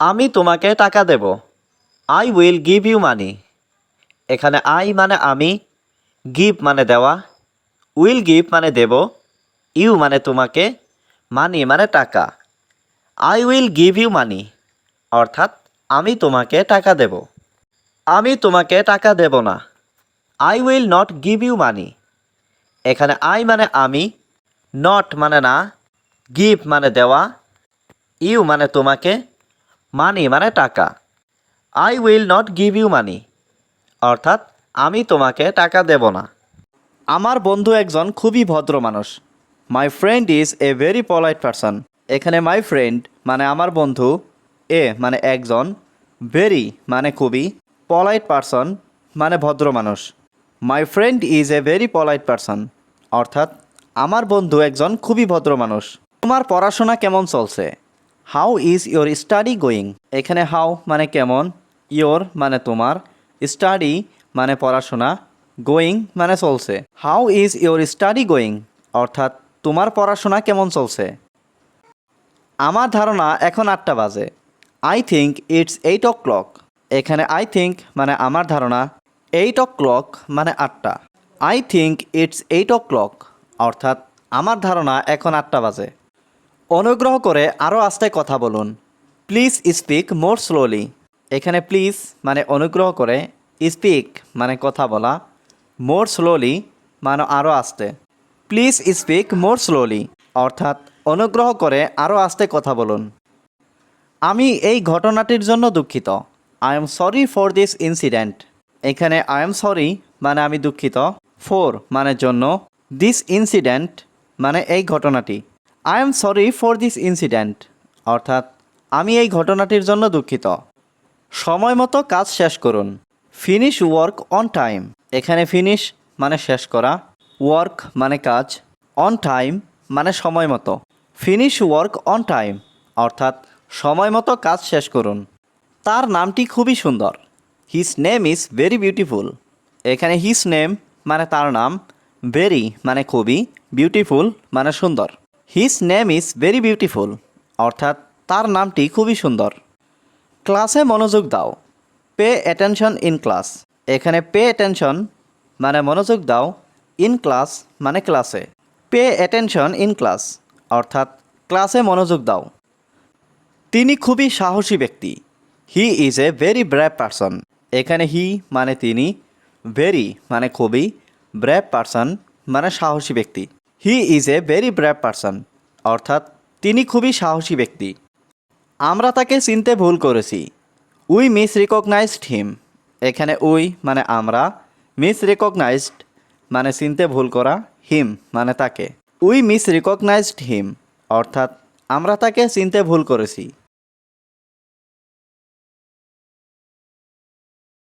আমি তোমাকে টাকা দেব। I will give you money এখানে আই মানে আমি গিভ মানে দেওয়া উইল গিভ মানে দেব ইউ মানে তোমাকে মানি মানে টাকা। I will give you money অর্থাৎ আমি তোমাকে টাকা দেব। আমি তোমাকে টাকা দেব না। I will not give you money এখানে আই মানে আমি নট মানে না গিভ মানে দেওয়া ইউ মানে তোমাকে মানি মানে টাকা। I will not give you money অর্থাৎ, আমি তোমাকে টাকা দেব না। আমার বন্ধু একজন খুবই ভদ্র মানুষ। My friend is a very polite person এখানে মাই ফ্রেন্ড মানে আমার বন্ধু, এ মানে একজন ভেরি মানে খুবই পলাইট পারসন মানে ভদ্র মানুষ। My friend is a very polite person অর্থাৎ, আমার বন্ধু একজন খুবই ভদ্র মানুষ। তোমার পড়াশোনা কেমন চলছে? How is your study going এখানে হাউ মানে কেমন ইয়োর মানে তোমার স্টাডি মানে পড়াশোনা গোয়িং মানে চলছে। How is your study going অর্থাৎ তোমার পড়াশোনা কেমন চলছে? আমার ধারণা এখন আটটা বাজে। I think it's eight o'clock এখানে আই থিঙ্ক মানে আমার ধারণা এইট ও ক্লক মানে আটটা। I think it's eight o'clock অর্থাৎ আমার ধারণা এখন আটটা বাজে। অনুগ্রহ করে আরও আস্তে কথা বলুন। প্লিজ স্পিক মোর স্লোলি এখানে প্লিজ মানে অনুগ্রহ করে স্পিক মানে কথা বলা। মোর স্লোলি মানে আরও আস্তে। প্লিজ স্পিক মোর স্লোলি অর্থাৎ অনুগ্রহ করে আরও আস্তে কথা বলুন। আমি এই ঘটনাটির জন্য দুঃখিত। I am sorry for this incident এখানে আই এম সরি মানে আমি দুঃখিত। ফোর মানে জন্য। দিস ইনসিডেন্ট মানে এই ঘটনাটি। I am sorry for this incident অর্থাৎ, আমি এই ঘটনাটির জন্য দুঃখিত। সময় মতো কাজ শেষ করুন। ফিনিশ ওয়ার্ক অন টাইম এখানে ফিনিশ মানে শেষ করা। ওয়ার্ক মানে কাজ। অন টাইম মানে সময় মতো। ফিনিশ ওয়ার্ক অন টাইম অর্থাৎ, সময় মতো কাজ শেষ করুন। তার নামটি খুবই সুন্দর। His name is very beautiful এখানে হিস নেম মানে তার নাম। ভেরি মানে খুবই বিউটিফুল মানে সুন্দর। His name is very beautiful অর্থাৎ তার নামটি খুবই সুন্দর। ক্লাসে মনোযোগ দাও। পে অ্যাটেনশন ইন ক্লাস এখানে পে অ্যাটেনশন মানে মনোযোগ দাও। ইন ক্লাস মানে ক্লাসে পে অ্যাটেনশন ইন ক্লাস অর্থাৎ ক্লাসে মনোযোগ দাও। তিনি খুবই সাহসী ব্যক্তি। He is a very brave person এখানে হি মানে তিনি। ভেরি মানে খুবই ব্র্যাভ পারসন মানে সাহসী ব্যক্তি। He is a very brave person অর্থাৎ, তিনি খুবই সাহসী ব্যক্তি। আমরা তাকে চিনতে ভুল করেছি। উই মিস রিকগনাইজড হিম এখানে উই মানে আমরা। মিস রিকগনাইজড মানে চিনতে ভুল করা। হিম মানে তাকে। উই মিস রিকগনাইজড হিম অর্থাৎ, আমরা তাকে চিনতে ভুল করেছি।